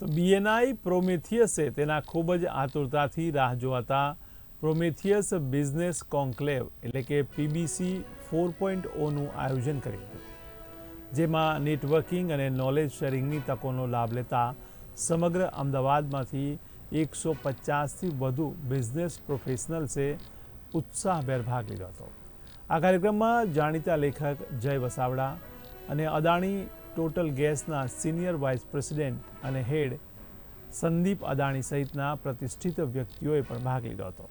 તો બીએનઆઈ પ્રોમેથિયસે તેના ખૂબ જ આતુરતાથી રાહ જોવાતા પ્રોમેથિયસ બિઝનેસ કોન્ક્લેવ એટલે કે પીબીસી ફોર પોઈન્ટ ઓનું આયોજન કર્યું હતું, જેમાં નેટવર્કિંગ અને નોલેજ શેરિંગની તકોનો લાભ લેતા સમગ્ર અમદાવાદમાંથી એકસો પચાસથી વધુ બિઝનેસ પ્રોફેશનલ્સે ઉત્સાહભેર ભાગ લીધો હતો. આ કાર્યક્રમમાં જાણીતા લેખક જય વસાવડા અને અદાણી ટોટલ ગેસના સિનિયર વાઇસ પ્રેસિડેન્ટ અને હેડ સંદીપ અદાણી સહિતના પ્રતિષ્ઠિત વ્યક્તિઓએ પણ ભાગ લીધો હતો.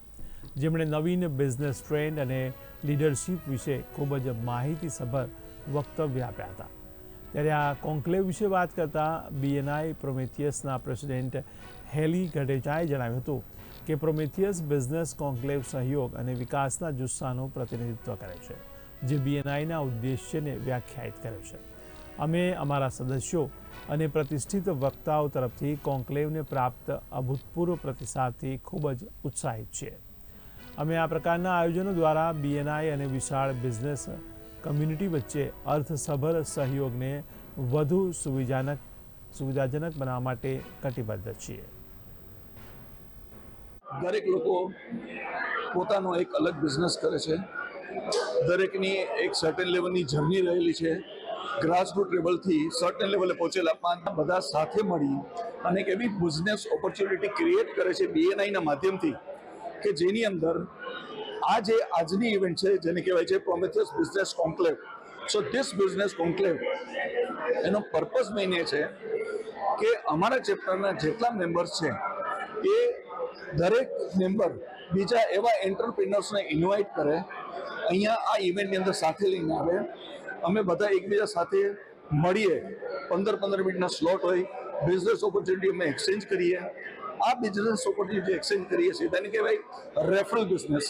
જેમણે નવીન બિઝનેસ ટ્રેન્ડ અને લીડરશીપ વિશે ખૂબ જ માહિતીસભર વક્તવ્ય આપ્યા હતા. ત્યારે આ કોન્ક્લેવ વિશે વાત કરતાં બીએનઆઈ પ્રોમેથિયસના પ્રેસિડેન્ટ હેલી ગઢેચાએ જણાવ્યું હતું કે પ્રોમેથિયસ બિઝનેસ કોન્ક્લેવ સહયોગ અને વિકાસના જુસ્સાનું પ્રતિનિધિત્વ કરે છે, જે બીએનઆઈના ઉદ્દેશ્યને વ્યાખ્યાયિત કરે છે. અમે અમારા સદસ્યો અને પ્રતિષ્ઠિત વક્તાઓ તરફથી કોન્ક્લેવને પ્રાપ્ત અભૂતપૂર્વ પ્રતિસાદથી ખૂબ જ ઉત્સાહિત છીએ. અમે આ પ્રકારના આયોજનો દ્વારા બીએનઆઈ અને વિશાળ બિઝનેસ કમ્યુનિટી વચ્ચે અર્થસભર સહયોગને વધુ સુવિધાજનક સુવિધાજનક બનાવવા માટે કટિબદ્ધ છીએ. દરેક લોકો પોતાનો એક અલગ બિઝનેસ કરે છે. દરેકની એક સર્ટેન લેવલની જર્ની રહેલી છે. ગ્રાસરૂટ લેવલથી સર્ટન લેવલે પહોંચેલા પાંચ બધા સાથે મળી અને એક એવી બિઝનેસ ઓપોર્ચ્યુનિટી ક્રિએટ કરે છે બીએનઆઈના માધ્યમથી કે જેની અંદર આ જે આજની ઇવેન્ટ છે, જેને કહેવાય છે Prometheus business conclave so this business conclave એનો પર્પઝ મેઇન એ છે કે અમારા ચેપ્ટરના જેટલા મેમ્બર્સ છે, એ દરેક મેમ્બર બીજા એવા એન્ટરપ્રિનર્સને ઇન્વાઇટ કરે, અહીંયા આ ઇવેન્ટની અંદર સાથે લઈને આવે અમે બધા એકબીજા સાથે મળીએ. પંદર પંદર મિનિટના સ્લોટ હોય. બિઝનેસ ઓપોર્ચ્યુનિટી અમે એક્સચેન્જ કરીએ. આ બિઝનેસ ઓપોર્ચ્યુનિટી એક્સચેન્જ કરીએ છીએ, તેને કહેવાય રેફરલ બિઝનેસ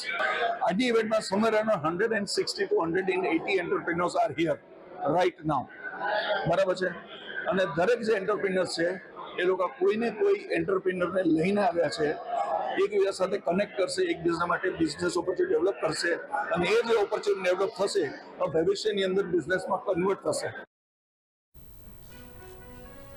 આજની ઇવેન્ટમાં સમર એનો hundred and sixty to hundred and eighty entrepreneurs are here right now બરાબર છે? અને દરેક જે એન્ટરપ્રિનર્સ છે, એ લોકો કોઈને કોઈ એન્ટરપ્રિનરને લઈને આવ્યા છે એકબીજા સાથે કનેક્ટ કરશે, એકબીજા માટે બિઝનેસ ઓપોર્ચ્યુનિટી ડેવલપ કરશે અને એ જે ઓપોર્ચ્યુનિટી ડેવલપ થશે ભવિષ્યની અંદર બિઝનેસમાં કન્વર્ટ થશે.